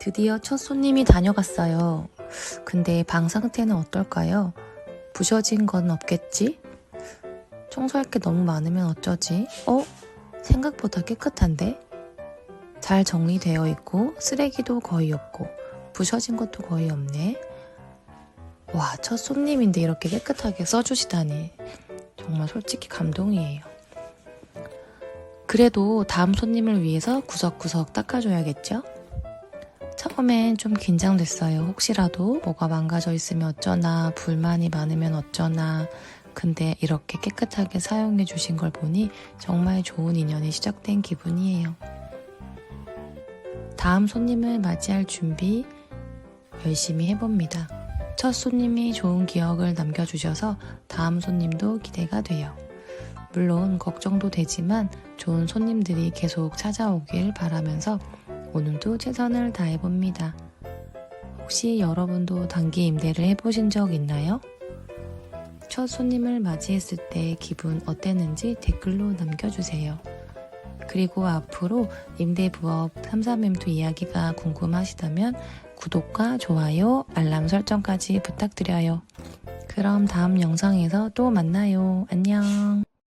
드디어 첫 손님이 다녀갔어요. 근데 방 상태는 어떨까요? 부셔진 건 없겠지? 청소할 게 너무 많으면 어쩌지? 어? 생각보다 깨끗한데? 잘 정리되어 있고 쓰레기도 거의 없고 부셔진 것도 거의 없네. 와, 첫 손님인데 이렇게 깨끗하게 써주시다니. 정말 솔직히 감동이에요. 그래도 다음 손님을 위해서 구석구석 닦아줘야겠죠? 처음엔 좀 긴장됐어요. 혹시라도 뭐가 망가져 있으면 어쩌나, 불만이 많으면 어쩌나. 근데 이렇게 깨끗하게 사용해 주신 걸 보니 정말 좋은 인연이 시작된 기분이에요. 다음 손님을 맞이할 준비 열심히 해봅니다. 첫 손님이 좋은 기억을 남겨주셔서 다음 손님도 기대가 돼요. 물론 걱정도 되지만 좋은 손님들이 계속 찾아오길 바라면서 오늘도 최선을 다해봅니다. 혹시 여러분도 단기 임대를 해보신 적 있나요? 첫 손님을 맞이했을 때 기분 어땠는지 댓글로 남겨주세요. 그리고 앞으로 임대부업 33M2 이야기가 궁금하시다면 구독과 좋아요, 알람 설정까지 부탁드려요. 그럼 다음 영상에서 또 만나요. 안녕.